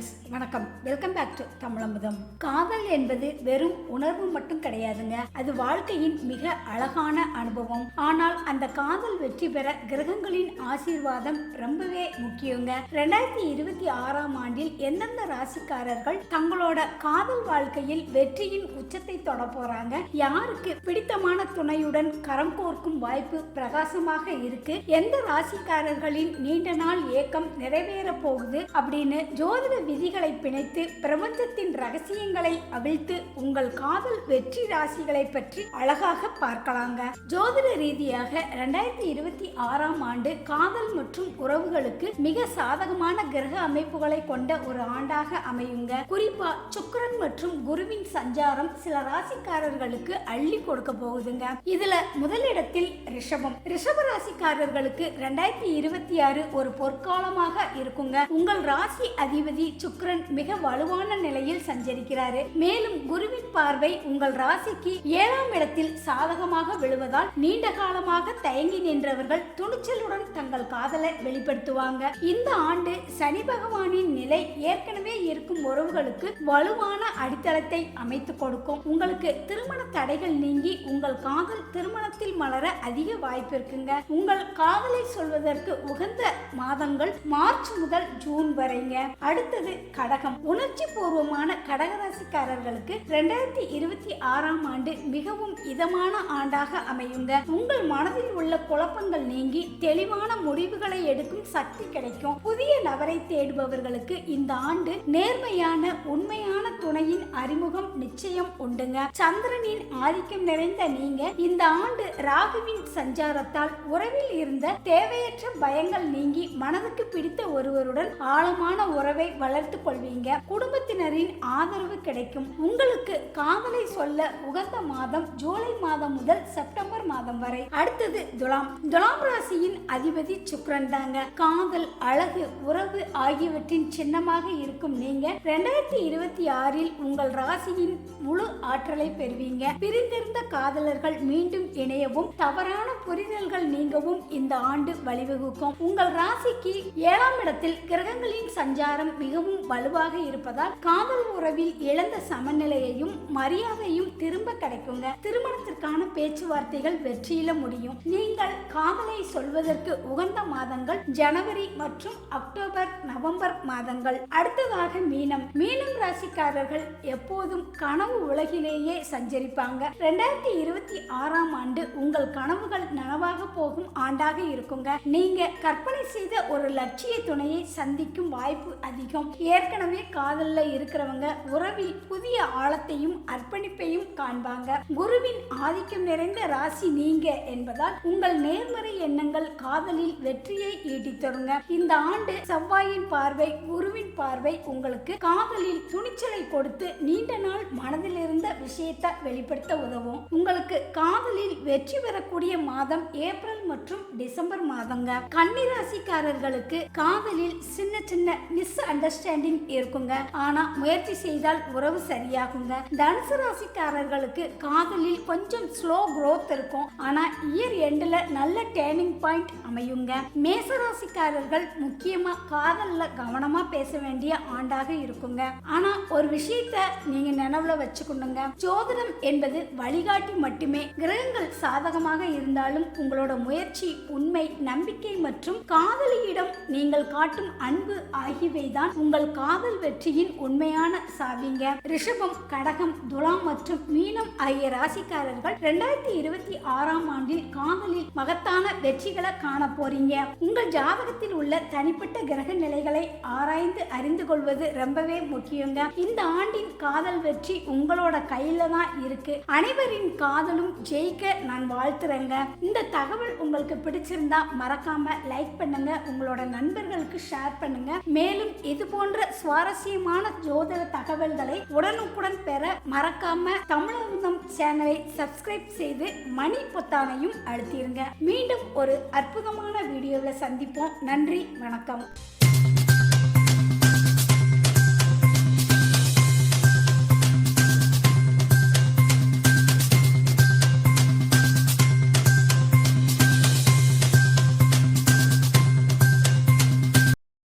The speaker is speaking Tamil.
ஃப்ரெண்ட்ஸ் வணக்கம் வெல்கம் பேக் டு தமிழமுதம் காதல் என்பது வெறும் உணர்வு மட்டும் கிடையாதுங்க. அது வாழ்க்கையின் மிக அழகான அனுபவம். ஆனால் அந்த காதல் வெற்றி பெற கிரகங்களின் ஆசீர்வாதம் ரொம்பவே முக்கியங்க. ரெண்டாயிரத்தி இருபத்தி ஆறாம் ஆண்டில் எந்தெந்த ராசிக்காரர்கள் தங்களோட காதல் வாழ்க்கையில் வெற்றியின் உச்சத்தை தொட போறாங்க? யாருக்கு பிடித்தமான துணையுடன் கரம் கோர்க்கும் வாய்ப்பு பிரகாசமாக இருக்கு? எந்த ராசிக்காரர்களின் நீண்ட நாள் ஏக்கம் நிறைவேற போகுது? அப்படின்னு ஜோதிட விதிகளை பிணைத்து பிரபஞ்சத்தின் ரகசியங்களை அவிழ்த்து உங்கள் காதல் வெற்றி ராசிகளை பற்றி அழகாக பார்க்கலாங்க. ஜோதிட ரீதியாக ரெண்டாயிரத்தி இருபத்தி ஆறாம் ஆண்டு காதல் மற்றும் உறவுகளுக்கு மிக சாதகமான கிரக அமைப்புகளை கொண்ட ஒரு ஆண்டாக அமையுங்க. குறிப்பா சுக்கரன் மற்றும் குருவின் சஞ்சாரம் சில ராசிக்காரர்களுக்கு அள்ளி கொடுக்க போகுதுங்க. இதுல முதலிடத்தில் ரிஷபம். ரிஷப ராசிக்காரர்களுக்கு ரெண்டாயிரத்தி இருபத்தி ஆறு ஒரு பொற்காலமாக இருக்குங்க. உங்கள் ராசி அதிபதி சுக்கரன் மிக வலுவான நிலையில் சஞ்சரிக்கிறாரு. மேலும் குருவின் பார்வை உங்கள் ராசிக்கு ஏழாம் இடத்தில் சாதகமாக விழுவதால் நீண்ட காலமாக தயங்கி நின்றவர்கள் துணிச்சலுடன் தங்கள் காதலை வெளிப்படுத்துவாங்க. இந்த ஆண்டு சனி பகவானின் நிலை ஏற்கனவே இருக்கும் உறவுகளுக்கு வலுவான அடித்தளத்தை அமைத்து கொடுக்கும். உங்களுக்கு திருமண தடைகள் நீங்கி உங்கள் காதல் திருமணத்தில் மலர அதிக வாய்ப்பு இருக்குங்க. உங்கள் காதலை சொல்வதற்கு உகந்த மாதங்கள் மார்ச் முதல் ஜூன் வரைங்க. அடுத்தது கடகம். உணர்ச்சி பூர்வமான கடகராசிக்காரர்களுக்கு ரெண்டாயிரத்தி இருபத்தி ஆறாம் ஆண்டு மிகவும் இதமான ஆண்டாக அமையுங்க. உங்கள் மனதில் உள்ள குழப்பங்கள் நீங்கி தெளிவான முடிவுகளை எடுக்கும் சக்தி கிடைக்கும். புதிய நபரை தேடுபவர்களுக்கு இந்த ஆண்டு நேர்மையான உண்மையான துணையின் அறிமுகம் நிச்சயம் உண்டுங்க. சந்திரனின் ஆதிக்கம் நிறைந்த நீங்க இந்த ஆண்டு ராகுவின் சஞ்சாரத்தால் உறவில் இருந்த தேவையற்ற பயங்கள் நீங்கி மனதுக்கு பிடித்த ஒருவருடன் ஆழமான உறவை வளர்த்து கொள்வீங்க. குடும்பத்தினரின் ஆதரவு கிடைக்கும். உங்களுக்கு காதலை சொல்ல உகந்த மாதம் ஜூலை மாதம் முதல் செப்டம்பர் மாதம் வரை. அடுத்தது துலாம். துலாம் ராசியின் அதிபதி சுக்ரன் தாங்க. காதல் அழகு உறவு ஆகியவற்றின் சின்னமாக இருக்கும் நீங்க. ரெண்டாயிரத்தி இருபத்தி ஆறில் உங்கள் ராசியின் முழு ஆற்றலை பெறுவீங்க. பிரிந்திருந்த காதலர்கள் மீண்டும் இணையவும் தவறான புரிதல்கள் நீங்கவும் இந்த ஆண்டு வழிவகுக்கும். உங்கள் ராசிக்கு ஏழாம் இடத்தில் கிரகங்களின் சஞ்சாரம் மிகவும் வலுவாக இருப்பதால் காதல் உறவில் இழந்த சமநிலையையும் மரியாதையும் திரும்ப கிடைக்குங்க. திருமணத்திற்கான பேச்சுவார்த்தைகள் வெற்றியில முடியும். நீங்கள் காதலை சொல்வதற்கு உகந்த மாதங்கள் ஜனவரி மற்றும் அக்டோபர் நவம்பர் மாதங்கள். அடுத்ததாக மீனம். மீனம் ராசிக்காரர்கள் எப்போதும் கனவு உலகிலேயே சஞ்சரிப்பாங்க. ரெண்டாயிரத்தி இருபத்தி ஆறாம் ஆண்டு உங்கள் கனவுகள் நனவாக போகும் ஆண்டாக இருக்குங்க. நீங்க கற்பனை செய்த ஒரு லட்சிய துணையை சந்திக்கும் வாய்ப்பு அதிகம். ஏற்கனவே காதல்ல இருக்கிறவங்க உறவில் புதிய ஆழத்தையும் அர்ப்பணிப்பையும் காண்பாங்க. குருவின் ஆதிக்கம் நிறைந்த ராசி நீங்க என்பதால் உங்கள் நேர்மறை எண்ணங்கள் காதலில் வெற்றியை ஈட்டித்தருங்க. இந்த ஆண்டு செவ்வாயின் பார்வை குருவின் பார்வை உங்களுக்கு காதலில் துணிச்சலை கொடுத்து நீண்ட நாள் மனதில் இருந்த விஷயத்தை வெளிப்படுத்த உதவும். உங்களுக்கு காதலில் வெற்றி பெறக்கூடிய மாதம் ஏப்ரல் மற்றும் டிசம்பர் மாதங்க. கன்னிராசிக்காரர்களுக்கு காதலில் சின்ன சின்ன மிஸ் அண்டர்ஸ்டாண்டிங் இருக்குங்க. ஆனா முயற்சி செய்தால் உறவு சரியாகுங்க. தனுசு ராசிக்காரர்களுக்கு காதலில் கொஞ்சம் ஸ்லோ குரோத் இருக்கும். ஆனா இயர் எண்டில் நல்ல டேர்னிங் பாயிண்ட் அமையுங்க. மேச ராசிக்காரர்கள் முக்கியமா காதல்ல கவனமா பேச வேண்டிய ஆண்டாக இருக்குங்க. ஆனா ஒரு விஷயத்த நீங்க நினைவுல வச்சுக்கணுங்க. ஜோதிடம் என்பது வழிகாட்டி மட்டுமே. கிரகங்கள் சாதகமாக இருந்தாலும் உங்களோட முயற்சி உண்மை நம்பிக்கை மற்றும் காதலியிடம் நீங்கள் காட்டும் அன்பு ஆகியவை தான் உங்கள் காதல் வெற்றியின் உண்மையான சாவிங்க. ரிஷபம் கடகம் துலாம் மற்றும் மீனம் ஆகிய ராசிக்காரர்கள் ரெண்டாயிரத்தி இருபத்தி ஆறு ஆறாம் ஆண்டில் காதலில் மகத்தான வெற்றிகளை காண போறீங்க. உங்கள் ஜாதகத்தில் உள்ள தனிப்பட்ட கிரக நிலைகளை ஆராய்ந்து அறிந்து கொள்வது ரொம்பவே முக்கியங்க. இந்த ஆண்டின் காதல் வெற்றி உங்களோட கையில தான் இருக்கு. அனைவரின் காதலும் ஜெயிக்க நான் வாழ்த்துறேங்க. இந்த தகவல் உங்களுக்கு பிடிச்சிருந்தா மறக்காம லைக் பண்ணுங்க. உங்களோட நண்பர்களுக்கு ஷேர் பண்ணுங்க. மேலும் இது போன்ற சுவாரஸ்யமான ஜோதிட தகவல்களை உடனுக்குடன் பெற மறக்காம தமிழகம் சேனலை சப்ஸ்கிரைப் செய்து மணி பொத்தானையும் அழுத்திருங்க. மீண்டும் ஒரு அற்புதமான வீடியோவில் சந்திப்போம். நன்றி வணக்கம்.